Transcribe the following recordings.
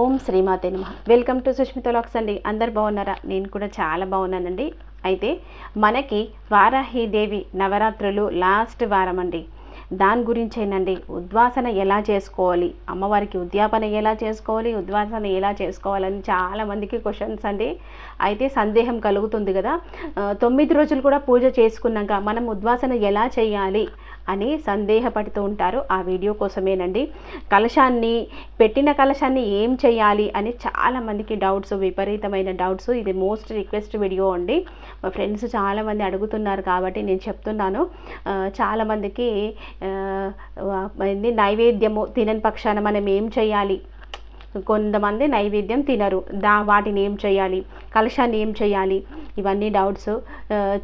ఓం శ్రీమాతే నమ. Welcome to Sushmita lakhs అండి. అందరు బాగున్నారా? నేను కూడా చాలా బాగున్నానండి. అయితే మనకి వారాహీదేవి నవరాత్రులు లాస్ట్ వారం అండి దాని గురించేనండి. ఉద్వాసన ఎలా చేసుకోవాలి? అమ్మవారికి ఉద్యాపన ఎలా చేసుకోవాలి? ఉద్వాసన ఎలా చేసుకోవాలని చాలా మందికి క్వశ్చన్స్ అండి. అయితే సందేహం కలుగుతుంది కదా. తొమ్మిది రోజులు కూడా పూజ చేసుకున్నాక మనం ఉద్వాసన ఎలా చేయాలి? అని సందేహపడుతూ ఉంటారు. ఆ వీడియో కోసమేనండి. కలశాన్ని పెట్టిన కలశాన్ని ఏం చేయాలి అని చాలామందికి డౌట్స్ విపరీతమైన డౌట్స్. ఇది మోస్ట్ రిక్వెస్ట్ వీడియో అండి. మా ఫ్రెండ్స్ చాలామంది అడుగుతున్నారు కాబట్టి నేను చెప్తున్నాను. చాలామందికి నైవేద్యము తినని పక్షాన మనం ఏం చేయాలి? కొంతమంది నైవేద్యం తినరు. దా వాటిని ఏం చేయాలి? కలశాన్ని ఏం చేయాలి? ఇవన్నీ డౌట్స్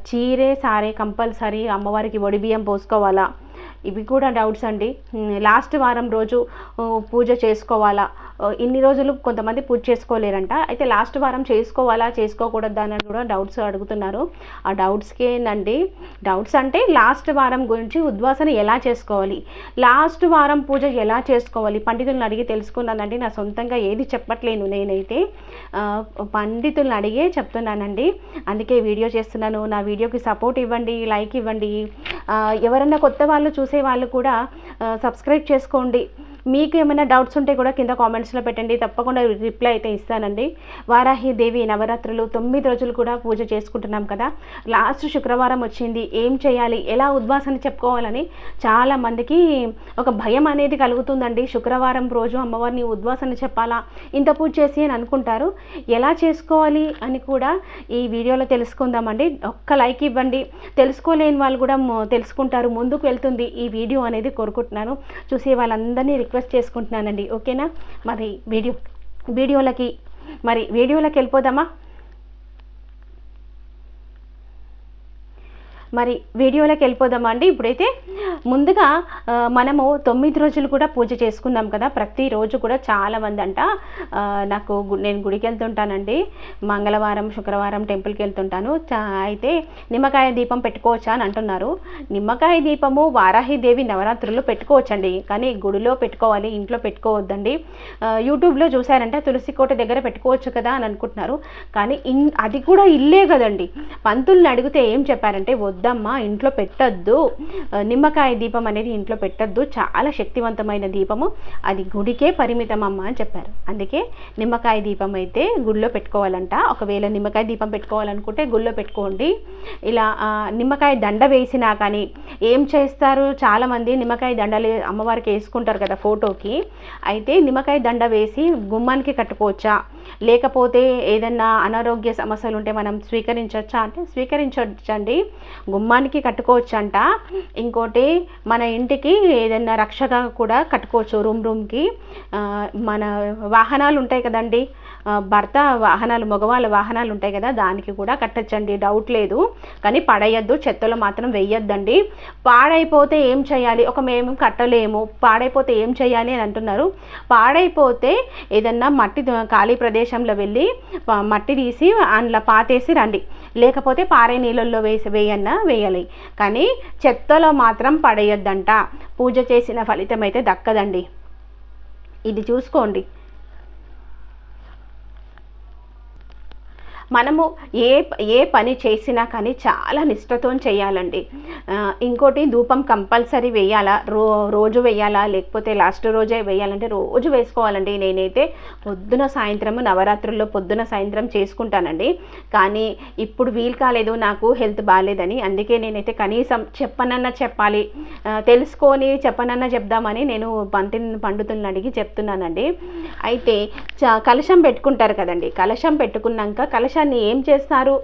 చీరే సారే కంపల్సరీ అమ్మవారికి ఒడి బియ్యం పోసుకోవాలా? ఇవి కూడా డౌట్స్ అండి. లాస్ట్ వారం రోజు పూజ చేసుకోవాలా? ఇన్ని రోజులు కొంతమంది పూజ చేసుకోలేరంట. అయితే లాస్ట్ వారం చేసుకోవాలా చేసుకోకూడదా అని కూడా డౌట్స్ అడుగుతున్నారు. ఆ డౌట్స్కేనండి డౌట్స్ అంటే లాస్ట్ వారం గురించి ఉద్వాసన ఎలా చేసుకోవాలి? లాస్ట్ వారం పూజ ఎలా చేసుకోవాలి? పండితులను అడిగి తెలుసుకున్నానండి నా సొంతంగా ఏది చెప్పట్లేను నేనైతే. పండితులను అడిగే చెప్తున్నానండి. అందుకే వీడియో చేస్తున్నాను. నా వీడియోకి సపోర్ట్ ఇవ్వండి లైక్ ఇవ్వండి. ఎవరన్నా ఎవరైనా కొత్త వాళ్ళు చూసే వాళ్ళు కూడా సబ్స్క్రైబ్ చేసుకోండి. మీకు ఏమైనా డౌట్స్ ఉంటే కూడా కింద కామెంట్స్లో పెట్టండి. తప్పకుండా రిప్లై అయితే ఇస్తానండి. వారాహి దేవి నవరాత్రులు తొమ్మిది రోజులు కూడా పూజ చేసుకుంటున్నాం కదా. లాస్ట్ శుక్రవారం వచ్చింది. ఏం చేయాలి? ఎలా ఉద్వాసన చెప్పుకోవాలని చాలా మందికి ఒక భయం అనేది కలుగుతుందండి. శుక్రవారం రోజు అమ్మవారిని ఉద్వాసన చెప్పాలా? ఇంత పూజ చేసి అని అనుకుంటారు. ఎలా చేసుకోవాలి అని కూడా ఈ వీడియోలో తెలుసుకుందామండి. ఒక్క లైక్ ఇవ్వండి. తెలుసుకోలేని వాళ్ళు కూడా తెలుసుకుంటారు. ముందుకు వెళ్తుంది ఈ వీడియో అనేది కోరుకుంటున్నాను. చూసే వాళ్ళందరినీ రిక్వెస్ట్ చేసుకుంటున్నానండి ఓకేనా? మరి వీడియో వీడియోలకి మరి వీడియోలోకి వెళ్ళిపోదామా? మరి వీడియోలోకి వెళ్ళిపోదామా అండి ఇప్పుడైతే ముందుగా మనము తొమ్మిది రోజులు కూడా పూజ చేసుకున్నాం కదా. ప్రతిరోజు కూడా చాలామంది అంట నాకు గు- నేను గుడికి వెళ్తుంటానండి. మంగళవారం శుక్రవారం టెంపుల్కి వెళ్తుంటాను. చా- అయితే నిమ్మకాయ దీపం పెట్టుకోవచ్చా అని అంటున్నారు. నిమ్మకాయ దీపము వారాహిదేవి నవరాత్రుల్లో పెట్టుకోవచ్చండి. కానీ గుడిలో పెట్టుకోవాలి ఇంట్లో పెట్టుకోవద్దండి. యూట్యూబ్లో చూసారంటే తులసి కోట దగ్గర పెట్టుకోవచ్చు కదా అని అనుకుంటున్నారు. కానీ ఇన్ అది కూడా ఇల్లే కదండి. పంతుల్ని అడిగితే ఏం చెప్పారంటే వద్దమ్మా ఇంట్లో పెట్టద్దు. నిమ్మకాయ దీపం అనేది ఇంట్లో పెట్టద్దు. చాలా శక్తివంతమైన దీపము. అది గుడికే పరిమితం అమ్మ అని చెప్పారు. అందుకే నిమ్మకాయ దీపం అయితే గుళ్ళో పెట్టుకోవాలంట. ఒకవేళ నిమ్మకాయ దీపం పెట్టుకోవాలనుకుంటే గుళ్ళో పెట్టుకోండి. ఇలా నిమ్మకాయ దండ వేసినా కానీ ఏం చేస్తారు? చాలామంది నిమ్మకాయ దండలు అమ్మవారికి వేసుకుంటారు కదా ఫోటోకి. అయితే నిమ్మకాయ దండ వేసి గుమ్మానికి కట్టుకోవచ్చా? లేకపోతే ఏదన్నా అనారోగ్య సమస్యలు ఉంటే మనం స్వీకరించవచ్చా? అంటే స్వీకరించవచ్చండి. గుమ్మానికి కట్టుకోవచ్చంట. ఇంకోటి మన ఇంటికి ఏదైనా రక్షగా కూడా కట్టుకోవచ్చు రూమ్ రూమ్కి. మన వాహనాలు ఉంటాయి కదండి. భర్త వాహనాలు మగవాళ్ళ వాహనాలు ఉంటాయి కదా దానికి కూడా కట్టచ్చండి. డౌట్ లేదు. కానీ పడేయద్దు. చెత్తలో మాత్రం వేయొద్దండి. పాడైపోతే ఏం చేయాలి? ఒక మేము కట్టలేము. పాడైపోతే ఏం చేయాలి అని అంటున్నారు. పాడైపోతే ఏదన్నా మట్టి ఖాళీ ప్రదేశంలో వెళ్ళి మట్టి తీసి అందులో పాతేసి రండి. లేకపోతే పారే నీళ్ళల్లో వేసి వేయన్నా వేయాలి. కానీ చెత్తలో మాత్రం పడేయొద్దంట. పూజ చేసిన ఫలితం అయితే దక్కదండి. ఇది చూసుకోండి. మనము ఏ ఏ పని చేసినా కానీ చాలా నిష్ఠతో చేయాలండి. ఇంకోటి ధూపం కంపల్సరీ వేయాలా? రో రోజు వేయాలా? లేకపోతే లాస్ట్ రోజే వేయాలంటే రోజు వేసుకోవాలండి. నేనైతే పొద్దున సాయంత్రం నవరాత్రుల్లో పొద్దున సాయంత్రం చేసుకుంటానండి. కానీ ఇప్పుడు వీలు కాలేదు నాకు హెల్త్ బాగాలేదని అందుకే నేనైతే కనీసం చెప్పనన్నా చెప్పాలి. తెలుసుకొని చెప్పనన్నా చెప్దామని నేను పంటి పండితులను అడిగి చెప్తున్నానండి. అయితే చ- కలశం పెట్టుకుంటారు కదండి. కలశం పెట్టుకున్నాక కలశాన్ని ఏం చేస్తారు?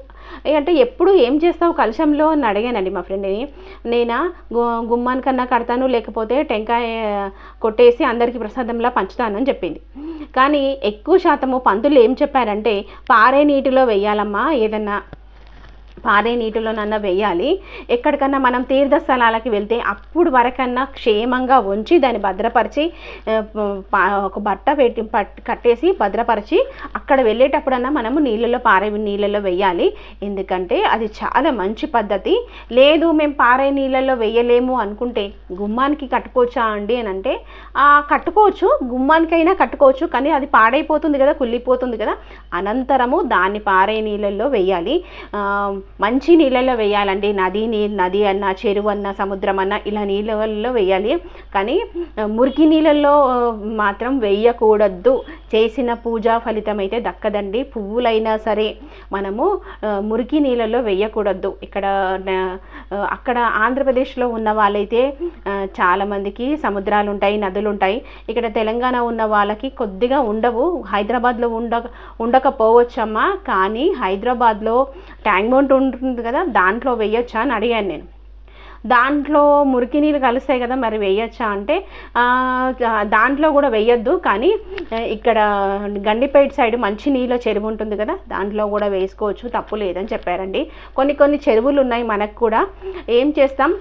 అంటే ఎప్పుడు ఏం చేస్తావు కలశంలో అని అడిగానండి మా ఫ్రెండ్ని నేనా గు గుమ్మానికన్నా కడతాను లేకపోతే టెంకాయ కొట్టేసి అందరికీ ప్రసాదంలా పంచుతానని చెప్పింది. కానీ ఎక్కువ శాతము పంతులు ఏం చెప్పారంటే పారే నీటిలో వెయ్యాలమ్మా ఏదన్నా పారే నీటిలోనన్నా వేయాలి. ఎక్కడికన్నా మనం తీర్థ స్థలాలకి వెళ్తే అప్పుడు వరకన్నా క్షేమంగా ఉంచి దాన్ని భద్రపరిచి ఒక బట్ట పెట్టి కట్టేసి భద్రపరిచి అక్కడ వెళ్ళేటప్పుడన్నా మనము నీళ్ళలో పారే నీళ్ళలో వేయాలి. ఎందుకంటే అది చాలా మంచి పద్ధతి. లేదు మేము పారే నీళ్ళలో వేయలేము అనుకుంటే గుమ్మానికి కట్టుకోవచ్చా అండి అని అంటే కట్టుకోవచ్చు. గుమ్మానికైనా కట్టుకోవచ్చు. కానీ అది పాడైపోతుంది కదా కుళ్ళిపోతుంది కదా. అనంతరము దాన్ని పారే నీళ్ళల్లో వేయాలి. మంచి నీళ్ళల్లో వేయాలండి. నది నీళ్ళు నది అన్న చెరువు అన్న సముద్రం అన్న ఇలా నీళ్ళల్లో వేయాలి. కానీ మురికి నీళ్ళల్లో మాత్రం వేయకూడదు. చేసిన పూజా ఫలితం అయితే దక్కదండి. పువ్వులైనా సరే మనము మురికి నీళ్ళల్లో వేయకూడదు. ఇక్కడ అక్కడ ఆంధ్రప్రదేశ్లో ఉన్న వాళ్ళైతే చాలామందికి సముద్రాలు ఉంటాయి నదులు ఉంటాయి ఇక్కడ తెలంగాణ ఉన్న వాళ్ళకి కొద్దిగా ఉండవు. హైదరాబాద్లో ఉండ ఉండకపోవచ్చమ్మా. కానీ హైదరాబాద్లో ట్యాంక్ బండ్ ఉంటుంది కదా దాంట్లో వేయొచ్చా అని అడిగాను నేను. దాంట్లో మురికి నీళ్ళు కలుస్తాయి కదా మరి వేయచ్చా అంటే దాంట్లో కూడా వేయొద్దు కానీ ఇక్కడ గండిపేట సైడ్ మంచి నీళ్ళ చెరువు ఉంటుంది కదా దాంట్లో కూడా వేసుకోవచ్చు తప్పు లేదని చెప్పారండి. కొన్ని కొన్ని చెరువులు ఉన్నాయి మనకు కూడా. ఏం చేస్తాం?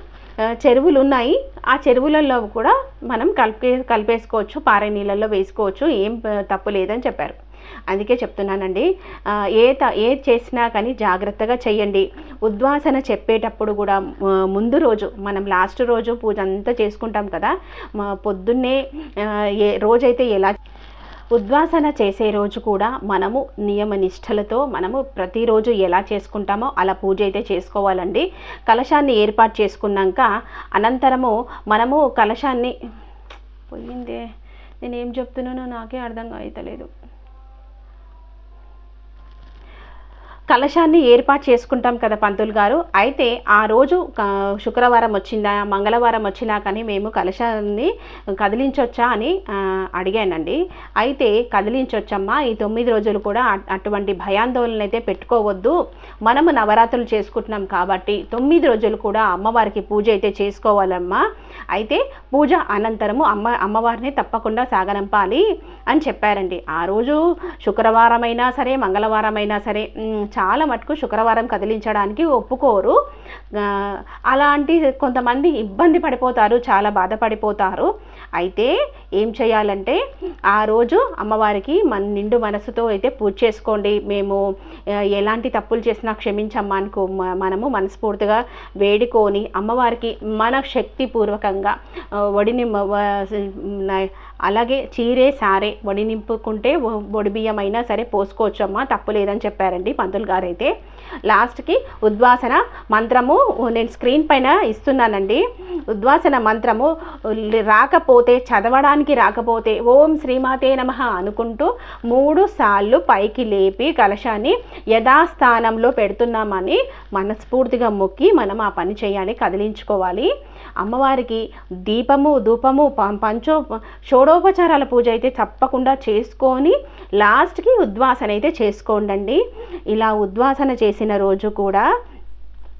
చెరువులు ఉన్నాయి. ఆ చెరువులలో కూడా మనం కలిపే కలిపేసుకోవచ్చు పారే నీళ్ళల్లో వేసుకోవచ్చు ఏం తప్పు లేదని చెప్పారు. అందుకే చెప్తున్నానండి ఏ త ఏ చేసినా కానీ జాగ్రత్తగా చేయండి ఉద్వాసన చెప్పేటప్పుడు కూడా ముందు రోజు మనం లాస్ట్ రోజు పూజ అంతా చేసుకుంటాం కదా మా పొద్దున్నే ఏ రోజైతే ఎలా ఉద్వాసన చేసే రోజు కూడా మనము నియమ నిష్టలతో మనము ప్రతిరోజు ఎలా చేసుకుంటామో అలా పూజ అయితే చేసుకోవాలండి. కలశాన్ని ఏర్పాటు చేసుకున్నాక అనంతరము మనము కలశాన్ని పోయిందే నేను ఏం చెప్తున్నానో నాకే అర్థం అవుతలేదు కలశాన్ని ఏర్పాటు చేసుకుంటాం కదా పంతులు గారు. అయితే ఆ రోజు శుక్రవారం వచ్చిందా మంగళవారం వచ్చినా కానీ మేము కలశాన్ని కదిలించవచ్చా అని అడిగానండి. అయితే కదిలించవచ్చమ్మా ఈ తొమ్మిది రోజులు కూడా అటువంటి భయాందోళన అయితే పెట్టుకోవద్దు. మనము నవరాత్రులు చేసుకుంటున్నాం కాబట్టి తొమ్మిది రోజులు కూడా అమ్మవారికి పూజ అయితే చేసుకోవాలమ్మా. అయితే పూజ అనంతరము అమ్మ అమ్మవారిని తప్పకుండా సాగనంపాలి అని చెప్పారండి. ఆ రోజు శుక్రవారమైనా సరే మంగళవారం అయినా సరే చాలా మటుకు శుక్రవారం కదిలించడానికి ఒప్పుకోరు. అలాంటి కొంతమంది ఇబ్బంది పడిపోతారు చాలా బాధపడిపోతారు. అయితే ఏం చేయాలంటే ఆ రోజు అమ్మవారికి మన నిండు మనసుతో అయితే పూజ చేసుకోండి. మేము ఎలాంటి తప్పులు చేసినా క్షమించమ్మా అనుకో మ- మనము మనస్ఫూర్తిగా వేడుకొని అమ్మవారికి మన శక్తిపూర్వకంగా ఒడిని వడిని అలాగే చీరే సారే వడి నింపుకుంటే వడి బియ్యం అయినా సరే పోసుకోవచ్చమ్మా తప్పు లేదని చెప్పారండి పంతులు గారు అయితే లాస్ట్కి ఉద్వాసన మంత్రము నేను స్క్రీన్ పైన ఇస్తున్నానండి. ఉద్వాసన మంత్రము రాకపోతే చదవడానికి రాకపోతే ఓం శ్రీమాతే నమ అనుకుంటూ మూడు సార్లు పైకి లేపి కలశాన్ని యథాస్థానంలో పెడుతున్నామని మనస్ఫూర్తిగా మొక్కి మనం ఆ పని చేయాలి కదిలించుకోవాలి. అమ్మవారికి దీపము ధూపము పంచో షోడోపచారాల పూజ అయితే తప్పకుండా చేసుకొని లాస్ట్కి ఉద్వాసన అయితే చేసుకోండి ఇలా ఉద్వాసన చేసిన రోజు కూడా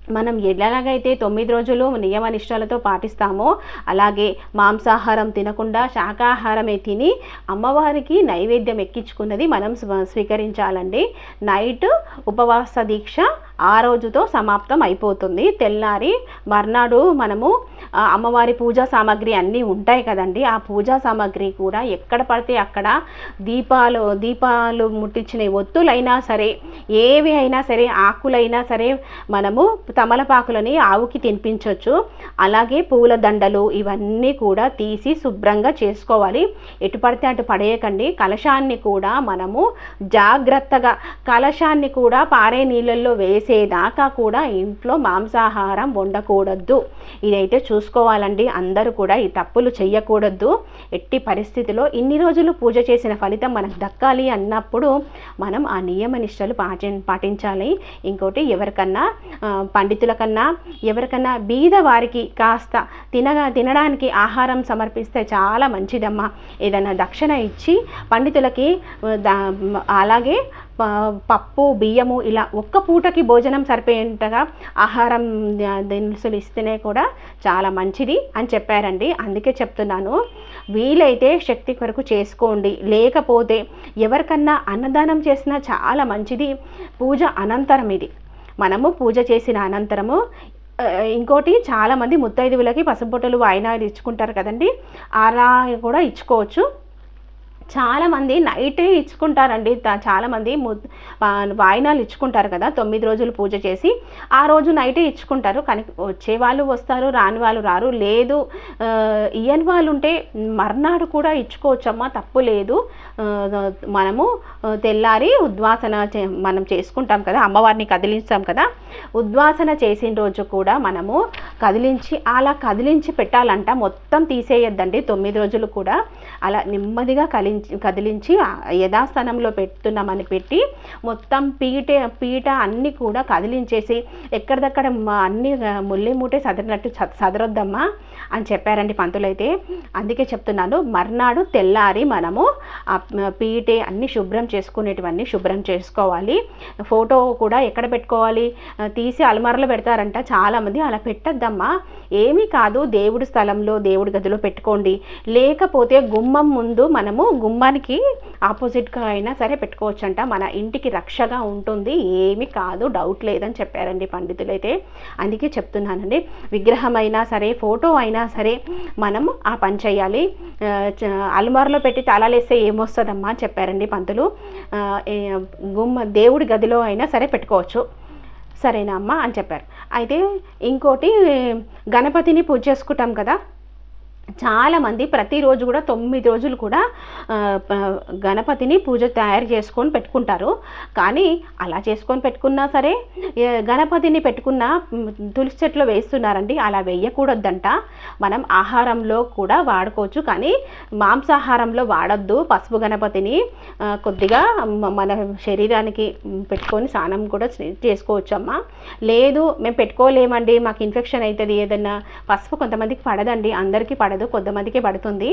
మనం ఎలాగైతే తొమ్మిది రోజులు నియమ నిష్టలతో పాటిస్తామో అలాగే మాంసాహారం తినకుండా శాకాహారమే తిని అమ్మవారికి నైవేద్యం ఎక్కించుకున్నది మనం స్వ- స్వీకరించాలండి. నైట్ ఉపవాస దీక్ష ఆ రోజుతో సమాప్తం అయిపోతుంది. తెల్లారి మర్నాడు మనము అమ్మవారి పూజా సామాగ్రి అన్నీ ఉంటాయి కదండి. ఆ పూజా సామాగ్రి కూడా ఎక్కడ పడితే అక్కడ దీపాలు దీపాలు ముట్టించిన ఒత్తులైనా సరే ఏవి అయినా సరే ఆకులైనా సరే మనము తమలపాకులని ఆవుకి తినిపించవచ్చు అలాగే పూల దండలు ఇవన్నీ కూడా తీసి శుభ్రంగా చేసుకోవాలి. ఎటు పడితే అటు పడేయకండి. కలశాన్ని కూడా మనము జాగ్రత్తగా కలశాన్ని కూడా పారే నీళ్ళల్లో వేసి వేసేదాకా కూడా ఇంట్లో మాంసాహారం వండకూడదు. ఇదైతే చూసుకోవాలండి. అందరూ కూడా ఈ తప్పులు చెయ్యకూడదు. ఎట్టి పరిస్థితిలో ఇన్ని రోజులు పూజ చేసిన ఫలితం మనకు దక్కాలి అన్నప్పుడు మనం ఆ నియమ నిష్టలు పాటి పాటించాలి. ఇంకోటి ఎవరికన్నా పండితుల కన్నా ఎవరికన్నా బీద వారికి కాస్త తినగా తినడానికి ఆహారం సమర్పిస్తే చాలా మంచిదమ్మా. ఏదైనా దక్షిణ ఇచ్చి పండితులకి దా- అలాగే పప్పు బియ్యము ఇలా ఒక్క పూటకి భోజనం సరిపోయేంతగా ఆహారం దినుసులు ఇస్తేనే కూడా చాలా మంచిది అని చెప్పారండి. అందుకే చెప్తున్నాను వీలైతే శక్తి కొరకు చేసుకోండి. లేకపోతే ఎవరికన్నా అన్నదానం చేసినా చాలా మంచిది. పూజ అనంతరం ఇది. మనము పూజ చేసిన అనంతరము ఇంకోటి చాలామంది ముత్తైదువులకి పసుపుబొట్టలు వాయినాలు ఇచ్చుకుంటారు కదండి. అలా కూడా ఇచ్చుకోవచ్చు. చాలామంది నైటే ఇచ్చుకుంటారండి. చాలామంది వాయినాలు ఇచ్చుకుంటారు కదా తొమ్మిది రోజులు పూజ చేసి ఆ రోజు నైటే ఇచ్చుకుంటారు. కానీ వచ్చే వాళ్ళు వస్తారు రాని వాళ్ళు రారు. లేదు ఇయన్ వాళ్ళు ఉంటే మర్నాడు కూడా ఇచ్చుకోవచ్చమ్మా తప్పు లేదు. మనము తెల్లారి ఉద్వాసన చే- మనం చేసుకుంటాం కదా అమ్మవారిని కదిలిస్తాం కదా ఉద్వాసన చేసిన రోజు కూడా మనము కదిలించి అలా కదిలించి పెట్టాలంట. మొత్తం తీసేయద్దండి. తొమ్మిది రోజులు కూడా అలా నెమ్మదిగా కలించి కదిలించి కదిలించి యథాస్థానంలో పెడుతున్నామని పెట్టి మొత్తం పీట పీట అన్నీ కూడా కదిలించేసి ఎక్కడిదక్కడ అన్ని ముల్లి మూటే సదరినట్టు సదరొద్దమ్మా అని చెప్పారండి పంతులైతే. అందుకే చెప్తున్నాను మర్నాడు తెల్లారి మనము పీటే అన్ని శుభ్రం చేసుకునేటివన్నీ శుభ్రం చేసుకోవాలి. ఫోటో కూడా ఎక్కడ పెట్టుకోవాలి? తీసి అలమారలో పెడతారంట చాలామంది అలా పెట్టద్దమ్మా. ఏమీ కాదు దేవుడి స్థలంలో దేవుడి గదిలో పెట్టుకోండి. లేకపోతే గుమ్మం ముందు మనము గుమ్మానికి ఆపోజిట్గా అయినా సరే పెట్టుకోవచ్చంట. మన ఇంటికి రక్షగా ఉంటుంది. ఏమీ కాదు డౌట్ లేదని చెప్పారండి పండితులు అయితే అందుకే చెప్తున్నానండి. విగ్రహం అయినా సరే ఫోటో అయినా సరే మనము ఆ పని చేయాలి. చ- అల్మార్లో పెట్టి తాళాలేస్తే ఏమొస్తుందమ్మా అని చెప్పారండి పంతులు. గుమ్మ దేవుడి గదిలో అయినా సరే పెట్టుకోవచ్చు. సరేనా అమ్మా అని చెప్పారు. అయితే ఇంకోటి గణపతిని పూజ చేసుకుంటాం కదా? చాలామంది ప్రతిరోజు కూడా తొమ్మిది రోజులు కూడా గణపతిని పూజ తయారు చేసుకొని పెట్టుకుంటారు. కానీ అలా చేసుకొని పెట్టుకున్నా సరే గణపతిని పెట్టుకున్న తులసి చెట్లు వేస్తున్నారండి. అలా వేయకూడదంట. మనం ఆహారంలో కూడా వాడుకోవచ్చు. కానీ మాంసాహారంలో వాడొద్దు. పసుపు గణపతిని కొద్దిగా మన శరీరానికి పెట్టుకొని స్నానం కూడా చేసుకోవచ్చు అమ్మ. లేదు మేము పెట్టుకోలేమండి. మాకు ఇన్ఫెక్షన్ అవుతుంది ఏదన్నా. పసుపు కొంతమందికి పడదండి. అందరికీ పడదు కొంతమందికి పడుతుంది.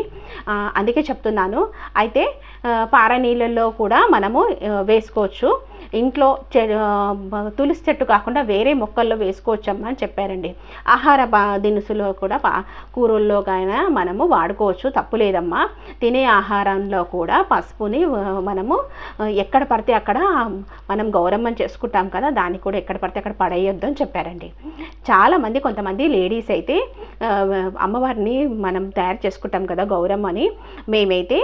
అందుకే చెప్తున్నాను. అయితే పార నీళ్ళల్లో కూడా మనము వేసుకోవచ్చు. ఇంట్లో చె తులసి చెట్టు కాకుండా వేరే మొక్కల్లో వేసుకోవచ్చమ్మా అని చెప్పారండి. ఆహార దినుసులో కూడా పా కూరల్లో అయినా మనము వాడుకోవచ్చు. తప్పు లేదమ్మా. తినే ఆహారంలో కూడా పసుపుని మనము ఎక్కడ పడితే అక్కడ మనం గౌరవం చేసుకుంటాం కదా దాన్ని కూడా ఎక్కడ పడితే అక్కడ పడేయొద్దు అని చెప్పారండి. చాలామంది కొంతమంది లేడీస్ అయితే అమ్మవారిని మనం తయారు చేసుకుంటాం కదా గౌరమ్మని మేమైతే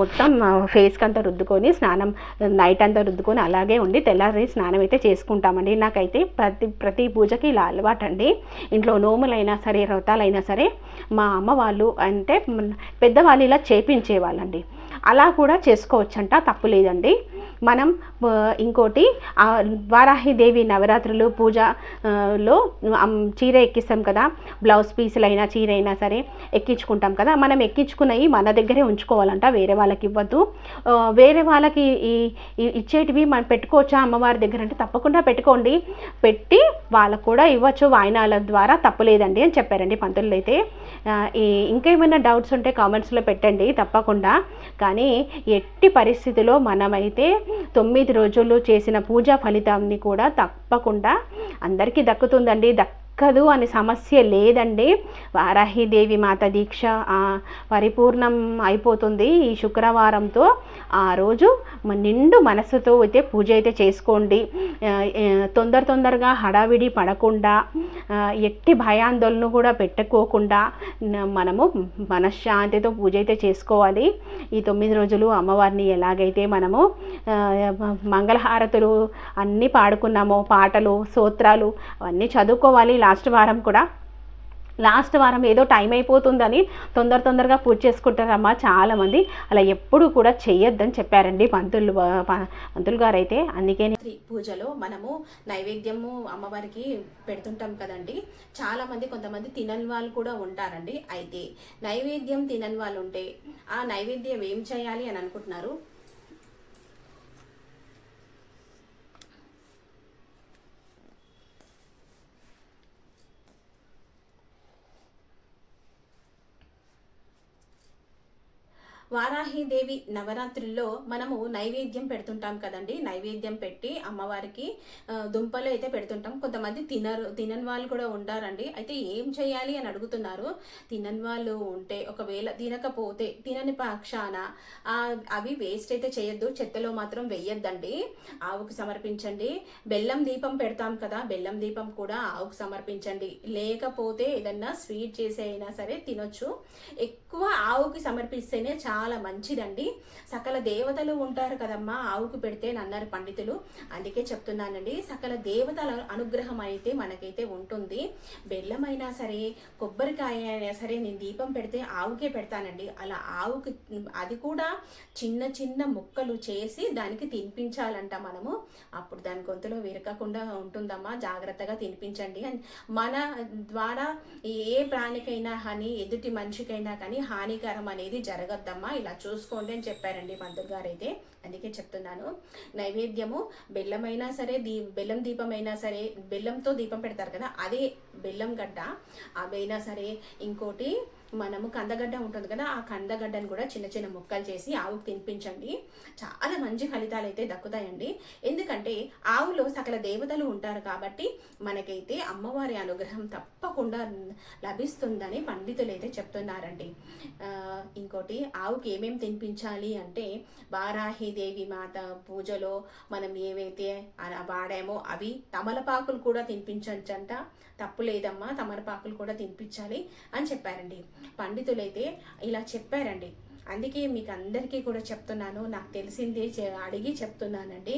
మొత్తం ఫేస్కి అంతా రుద్దుకొని స్నానం నైట్ అంతా రుద్దుకొని అలాగే ఉండి తెల్లారి స్నానం అయితే చేసుకుంటామండి. నాకైతే ప్రతి ప్రతి పూజకి ఇలా అలవాటండి. ఇంట్లో నోములైనా సరే వ్రతాలైనా సరే మా అమ్మ వాళ్ళు అంటే పెద్దవాళ్ళు ఇలా చేపించేవాళ్ళండి. అలా కూడా చేసుకోవచ్చంట తప్పు లేదండి. మనం ఇంకోటి వారాహిదేవి నవరాత్రులు పూజ లో చీర ఎక్కిస్తాం కదా బ్లౌజ్ పీసులు అయినా చీర అయినా సరే ఎక్కించుకుంటాం కదా మనం ఎక్కించుకున్నవి మన దగ్గరే ఉంచుకోవాలంట వేరే వాళ్ళకి ఇవ్వద్దు. వేరే వాళ్ళకి ఈ ఇచ్చేటివి మనం పెట్టుకోవచ్చా అమ్మవారి దగ్గర అంటే తప్పకుండా పెట్టుకోండి. పెట్టి వాళ్ళకు కూడా ఇవ్వచ్చు వాయినాల ద్వారా తప్పులేదండి అని చెప్పారండి పంతులు అయితే. ఇంకేమైనా డౌట్స్ ఉంటే కామెంట్స్లో పెట్టండి తప్పకుండా. కానీ ఎట్టి పరిస్థితిలో మనమైతే తొమ్మిది రోజులు చేసిన పూజా ఫలితాన్ని కూడా తప్పకుండా అందరికీ దక్కుతుందండి. దక్కదు అనే సమస్య లేదండి. వారాహిదేవి మాత దీక్ష పరిపూర్ణం అయిపోతుంది ఈ శుక్రవారంతో. ఆ రోజు నిండు మనసుతో అయితే పూజ అయితే చేసుకోండి. తొందర తొందరగా హడావిడి పడకుండా ఎట్టి భయాందోళన కూడా పెట్టుకోకుండా మనము మనశ్శాంతితో పూజ అయితే చేసుకోవాలి. ఈ తొమ్మిది రోజులు అమ్మవారిని ఎలాగైతే మనము మంగళహారతులు అన్నీ పాడుకున్నామో పాటలు సూత్రాలు అవన్నీ చదువుకోవాలి. లాస్ట్ వారం కూడా. లాస్ట్ వారం ఏదో టైం అయిపోతుందని తొందర తొందరగా పూజ చేసుకుంటారమ్మా చాలామంది. అలా ఎప్పుడు కూడా చెయ్యొద్దని చెప్పారండి పంతులు పంతులు గారు అయితే అందుకే పూజలో మనము నైవేద్యము అమ్మవారికి పెడుతుంటాం కదండి. చాలామంది కొంతమంది తినని వాళ్ళు కూడా ఉంటారండి. అయితే నైవేద్యం తినని వాళ్ళు ఉంటే ఆ నైవేద్యం ఏం చేయాలి అని అనుకుంటున్నారు? వారాహిదేవి నవరాత్రుల్లో మనము నైవేద్యం పెడుతుంటాం కదండి. నైవేద్యం పెట్టి అమ్మవారికి దుంపలు అయితే పెడుతుంటాం. కొంతమంది తినరు తినని వాళ్ళు కూడా ఉంటారండి అయితే ఏం చేయాలి అని అడుగుతున్నారు. తినని వాళ్ళు ఉంటే ఒకవేళ తినకపోతే తినని పక్షాన అవి వేస్ట్ అయితే చేయొద్దు. చెత్తలో మాత్రం వెయ్యొద్దండి ఆవుకు సమర్పించండి. బెల్లం దీపం పెడతాం కదా బెల్లం దీపం కూడా ఆవుకు సమర్పించండి. లేకపోతే ఏదన్నా స్వీట్ చేసి అయినా సరే తినొచ్చు. ఎక్కువ ఆవుకి సమర్పిస్తేనే చాలా. చాలా మంచిదండి. సకల దేవతలు ఉంటారు కదమ్మా ఆవుకు పెడితే అన్నారు పండితులు. అందుకే చెప్తున్నానండి సకల దేవతల అనుగ్రహం అయితే మనకైతే ఉంటుంది. బెల్లం అయినా సరే కొబ్బరికాయ అయినా సరే నేను దీపం పెడితే ఆవుకే పెడతానండి. అలా ఆవుకి అది కూడా చిన్న చిన్న ముక్కలు చేసి దానికి తినిపించాలంట మనము. అప్పుడు దాని గొంతులో విరకకుండా ఉంటుందమ్మా జాగ్రత్తగా తినిపించండి. అని మన ద్వారా ఏ ప్రాణికైనా కానీ ఎదుటి మనిషికైనా కానీ హానికరం అనేది జరగద్దమ్మా. ఇలా చూసుకోండి అని చెప్పారండి పంతులు గారు అయితే అందుకే చెప్తున్నాను. నైవేద్యము బెల్లమైనా సరే దీ బెల్లం దీపమైనా సరే బెల్లంతో దీపం పెడతారు కదా అదే బెల్లం గడ్డ. అవైనా సరే ఇంకోటి మనము కందగడ్డ ఉంటుంది కదా ఆ కందగడ్డను కూడా చిన్న చిన్న ముక్కలు చేసి ఆవుకు తినిపించండి. చాలా మంచి ఫలితాలు అయితే దక్కుతాయండి. ఎందుకంటే ఆవులో సకల దేవతలు ఉంటారు కాబట్టి మనకైతే అమ్మవారి అనుగ్రహం తప్పకుండా లభిస్తుందని పండితులు అయితే చెప్తున్నారండి. ఇంకోటి ఆవుకి ఏమేమి తినిపించాలి అంటే వారాహిదేవి మాత పూజలో మనం ఏవైతే అలా వాడామో అవి తమలపాకులు కూడా తినిపించచ్చంట. తప్పు లేదమ్మా తమలపాకులు కూడా తినిపించాలి అని చెప్పారండి. పండితులైతే ఇలా చెప్పారండి. అందుకే మీకు అందరికీ కూడా చెప్తున్నాను. నాకు తెలిసింది అడిగి చెప్తున్నానండి.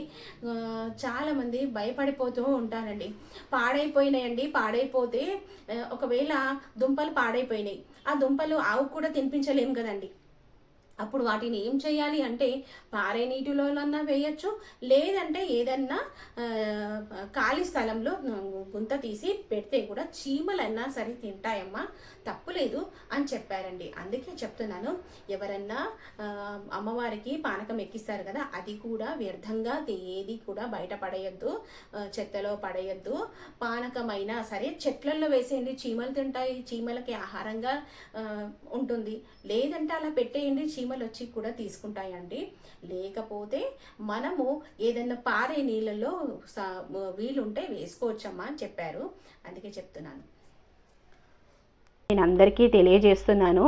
చాలామంది భయపడిపోతూ ఉంటానండి పాడైపోయినాయండి. పాడైపోతే ఒకవేళ దుంపలు పాడైపోయినాయి. ఆ దుంపలు ఆవు కూడా తినిపించలేము కదండి. అప్పుడు వాటిని ఏం చేయాలి అంటే పారే నీటిలోనన్నా వేయచ్చు. లేదంటే ఏదన్నా ఖాళీ స్థలంలో గుంత తీసి పెడితే కూడా చీమలన్నా సరే తింటాయమ్మా. తప్పులేదు అని చెప్పారండి. అందుకే చెప్తున్నాను ఎవరన్నా అమ్మవారికి పానకం ఎక్కిస్తారు కదా అది కూడా వ్యర్థంగా ఏది కూడా బయట పడేయద్దు చెత్తలో పడేయద్దు. పానకమైనా సరే చెట్లల్లో వేసేయండి చీమలు తింటాయి చీమలకి ఆహారంగా ఉంటుంది. లేదంటే అలా పెట్టేయండి చీమలు వచ్చి కూడా తీసుకుంటాయండి. లేకపోతే మనము ఏదైనా పారే నీళ్ళలో స- వీలుంటే వేసుకోవచ్చమ్మా అని చెప్పారు. అందుకే చెప్తున్నాను. నేను అందరికీ తెలియజేస్తున్నాను.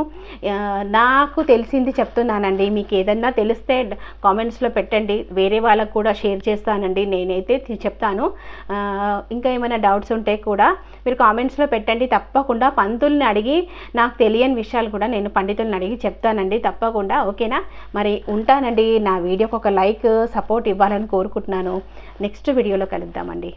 నాకు తెలిసింది చెప్తున్నానండి. మీకు ఏదన్నా తెలిస్తే కామెంట్స్లో పెట్టండి. వేరే వాళ్ళకు కూడా షేర్ చేస్తానండి. నేనైతే చెప్తాను. ఇంకా ఏమైనా డౌట్స్ ఉంటే కూడా మీరు కామెంట్స్లో పెట్టండి. తప్పకుండా పంతుల్ని అడిగి నాకు తెలియని విషయాలు కూడా నేను పండితుల్ని అడిగి చెప్తానండి. తప్పకుండా. ఓకేనా? మరి ఉంటానండి. నా వీడియోకి ఒక లైక్ సపోర్ట్ ఇవ్వాలని కోరుకుంటున్నాను. నెక్స్ట్ వీడియోలో కలుద్దామండి.